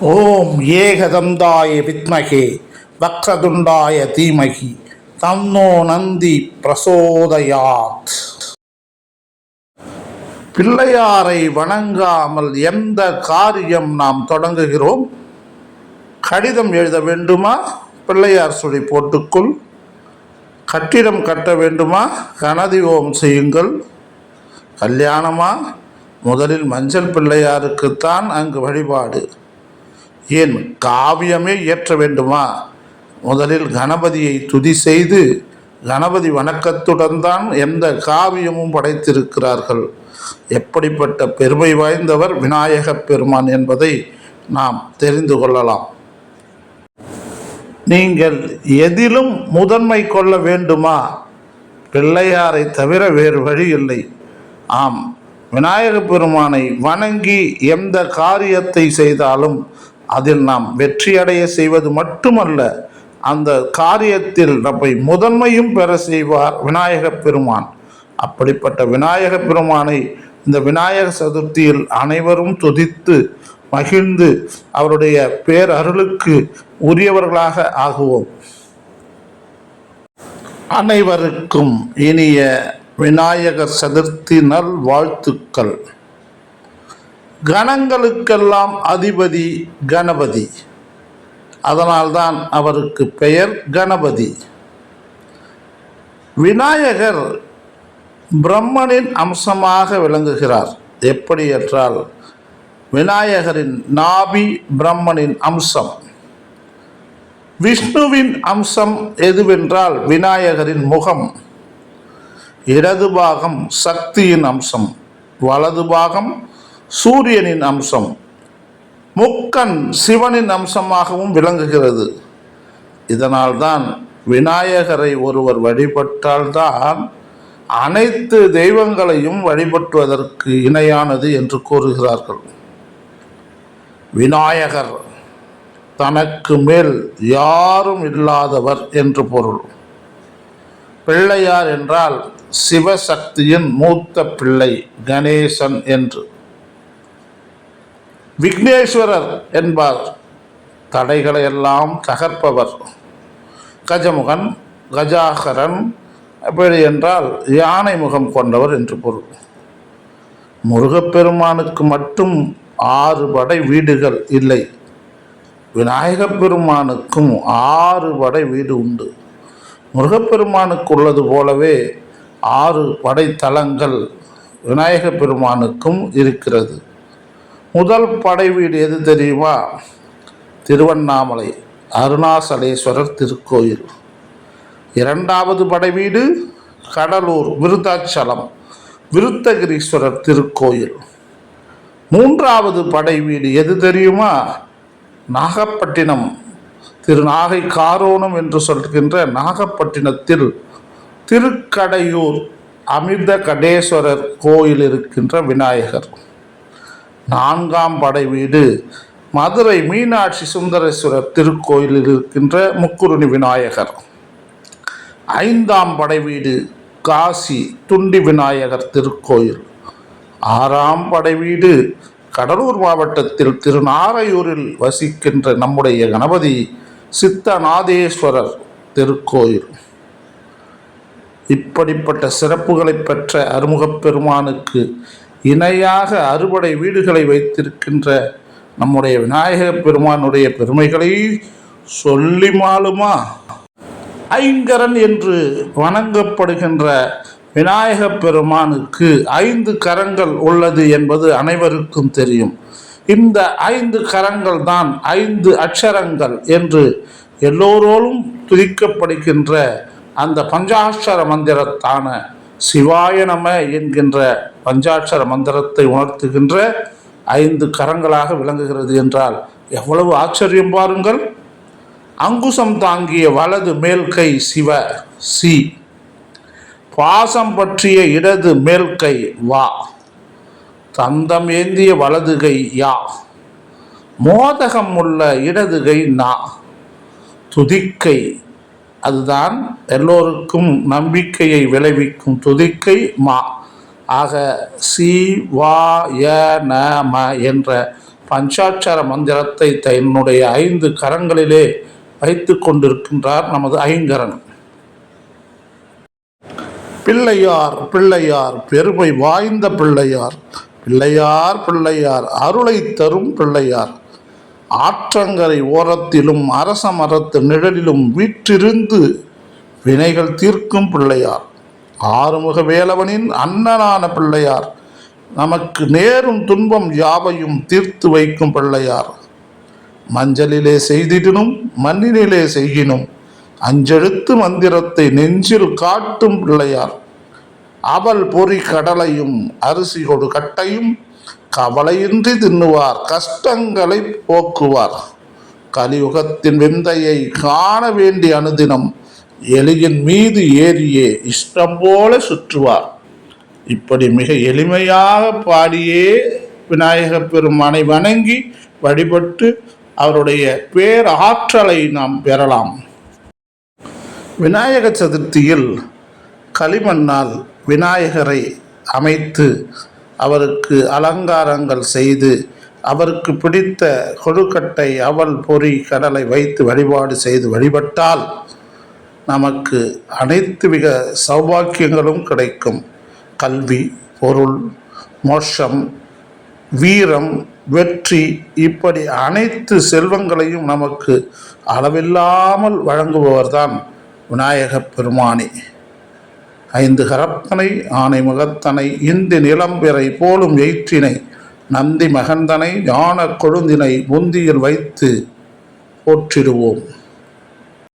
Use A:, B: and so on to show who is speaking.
A: ஓம் ஏகதந்தாய வித்மகே வக்ரதுண்டாய தீமகி தன்னோ நந்தி பிரசோதயாத். பிள்ளையாரை வணங்காமல் எந்த காரியம் நாம் தொடங்குகிறோம்? கடிதம் எழுத வேண்டுமா? பிள்ளையார் சுழி போட்டுக்குள். கட்டிடம் கட்ட வேண்டுமா? கனதி ஓம் செய்யுங்கள். கல்யாணமா? முதலில் மஞ்சள் பிள்ளையாருக்குத்தான் அங்கு வழிபாடு. ஏன் காவியமே இயற்ற வேண்டுமா? முதலில் கணபதியை துதி செய்து கணபதி வணக்கத்துடன் தான் எந்த காவியமும் படைத்திருக்கிறார்கள். எப்படிப்பட்ட பெருமை வாய்ந்தவர் விநாயக பெருமான் என்பதை நாம் தெரிந்து கொள்ளலாம். நீங்கள் எதிலும் முதன்மை கொள்ள வேண்டுமா? பிள்ளையாரை தவிர வேறு வழி இல்லை. ஆம் விநாயகப் பெருமானை வணங்கி எந்த காரியத்தை செய்தாலும் அதில் நாம் வெற்றியடைய செய்வது மட்டுமல்ல அந்த காரியத்தில் நம்மை முதன்மையும் பெற செய்வார் விநாயகப் பெருமான். அப்படிப்பட்ட விநாயகப் பெருமானை இந்த விநாயக சதுர்த்தியில் அனைவரும் துதித்து மகிழ்ந்து அவருடைய பேரருளுக்கு உரியவர்களாக ஆகுவோம். அனைவருக்கும் இனிய விநாயகர் சதுர்த்தி நல் வாழ்த்துக்கள் கணங்களுக்கெல்லாம் அதிபதி கணபதி. அதனால்தான் அவருக்கு பெயர் கணபதி. விநாயகர் பிரம்மனின் அம்சமாக விளங்குகிறார். எப்படி என்றால் விநாயகரின் நாபி பிரம்மனின் அம்சம். விஷ்ணுவின் அம்சம் எதுவென்றால் விநாயகரின் முகம். இடது பாகம் சக்தியின் அம்சம் வலது பாகம் சூரியனின் அம்சம் முக்கன் சிவனின் அம்சமாகவும் விளங்குகிறது. இதனால்தான் விநாயகரை ஒருவர் வழிபட்டால்தான் அனைத்து தெய்வங்களையும் வழிபட்டுவதற்கு இணையானது என்று கூறுகிறார்கள். விநாயகர் தனக்கு மேல் யாரும் இல்லாதவர் என்று பொருள். பிள்ளையார் என்றால் சிவசக்தியின் மூத்த பிள்ளை கணேசன் என்று. விக்னேஸ்வரர் என்பார். தடைகளை எல்லாம் தகர்ப்பவர். கஜமுகன் கஜாகரன் அப்படி என்றால் யானை முகம் கொண்டவர் என்று பொருள். முருகப்பெருமானுக்கு மட்டும் ஆறு படை வீடுகள் இல்லை. விநாயகப் பெருமானுக்கும் ஆறு படை வீடு உண்டு. முருகப்பெருமானுக்கு உள்ளது போலவே ஆறு படைத்தலங்கள் விநாயகப் பெருமானுக்கும் இருக்கிறது. முதல் படை வீடு எது தெரியுமா? திருவண்ணாமலை அருணாசலேஸ்வரர் திருக்கோயில். இரண்டாவது படை வீடு கடலூர் விருத்தாச்சலம் விருத்தகிரீஸ்வரர் திருக்கோயில். மூன்றாவது படை வீடு எது தெரியுமா? நாகப்பட்டினம் திரு நாகை காரோணம் என்று சொல்கின்ற நாகப்பட்டினத்தில் திருக்கடையூர் அமிர்த கடேஸ்வரர் கோயில் இருக்கின்ற விநாயகர். நான்காம் படை வீடு. மதுரை மீனாட்சி சுந்தரேஸ்வரர் திருக்கோயிலில் இருக்கின்ற முக்குருணி விநாயகர். ஐந்தாம் படை வீடு காசி துண்டி விநாயகர் திருக்கோயில். ஆறாம் படை வீடு கடலூர் மாவட்டத்தில் திருநாரையூரில் வசிக்கின்ற நம்முடைய கணபதி சித்தநாதேஸ்வரர் திருக்கோயில். இப்படிப்பட்ட சிறப்புகளை பெற்ற அறுமுகப் பெருமானுக்கு இணையாக அறுபடை வீடுகளை வைத்திருக்கின்ற நம்முடைய விநாயகப் பெருமானுடைய பெருமைகளை சொல்லி மாலுமா ஐங்கரன் என்று வணங்கப்படுகின்ற விநாயகப் பெருமானுக்கு ஐந்து கரங்கள் உள்ளது என்பது அனைவருக்கும் தெரியும். இந்த ஐந்து கரங்கள் தான் ஐந்து அக்ஷரங்கள் என்று எல்லோரோடும் துதிக்கப்படுகின்ற அந்த பஞ்சாட்சர மந்திரத்தான சிவாய நம என்கின்ற பஞ்சாட்சர மந்திரத்தை உணர்த்துகின்ற ஐந்து கரங்களாக விளங்குகிறது என்றால் எவ்வளவு ஆச்சரியம் பாருங்கள். அங்குசம் தாங்கிய வலது மேல் கை சிவ சி. பாசம் பற்றிய இடது மேல் கை வா. தந்தம் ஏந்திய வலது கை யா. மோதகம் உள்ள இடது கை நா. துதிக்கை அதுதான் எல்லோருக்கும் நம்பிக்கையை விளைவிக்கும் துதிக்கை மா. ஆக சி வா ய ந ம என்ற பஞ்சாட்சர மந்திரத்தை தன்னுடைய ஐந்து கரங்களிலே வைத்து கொண்டிருக்கின்றார் நமது ஐங்கரன். பிள்ளையார் பிள்ளையார் பெருமை வாய்ந்த பிள்ளையார். பிள்ளையார் பிள்ளையார் அருளை தரும் பிள்ளையார். ஆற்றங்கரை ஓரத்திலும் அரச மரத்து நிழலிலும் வீற்றிருந்து வினைகள் தீர்க்கும் பிள்ளையார். ஆறுமுக வேலவனின் அண்ணனான பிள்ளையார். நமக்கு நேரும் துன்பம் யாவையும் தீர்த்து வைக்கும் பிள்ளையார். மஞ்சளிலே செய்திடினும் மண்ணினிலே செய்கினும் அஞ்செழுத்து மந்திரத்தை நெஞ்சில் காட்டும் பிள்ளையார். அவள் பொறி கடலையும் அரிசி கொடு கட்டையும் கவலையின்றி தின்னுவார் கஷ்டங்களை போக்குவார். கலியுகத்தின் விந்தையை காண வேண்டிய அனுதினம் எலியின் மீது ஏறியே இஷ்டம் போல சுற்றுவார். இப்படி மிக எளிமையாக பாடியே விநாயகப் பெருமானை வணங்கி வழிபட்டு அவருடைய பேர் ஆற்றலை நாம் பெறலாம். விநாயக சதுர்த்தியில் களிமண்ணால் விநாயகரை அமைத்து அவருக்கு அலங்காரங்கள் செய்து அவருக்கு பிடித்த கொழுக்கட்டை அவல் பொறி கடலை வைத்து வழிபாடு செய்து வழிபட்டால் நமக்கு அனைத்து மிக சௌபாக்கியங்களும் கிடைக்கும். கல்வி பொருள் மோஷம் வீரம் வெற்றி இப்படி அனைத்து செல்வங்களையும் நமக்கு அளவில்லாமல் வழங்குபவர்தான் விநாயகப் பெருமானி. ஐந்து கரப்பனை ஆனை முகத்தனை இந்தி நிலம்பிறை போலும் எயிற்றினை நந்தி மகந்தனை ஞான கொழுந்தினை முந்தியில் வைத்து போற்றிடுவோம்.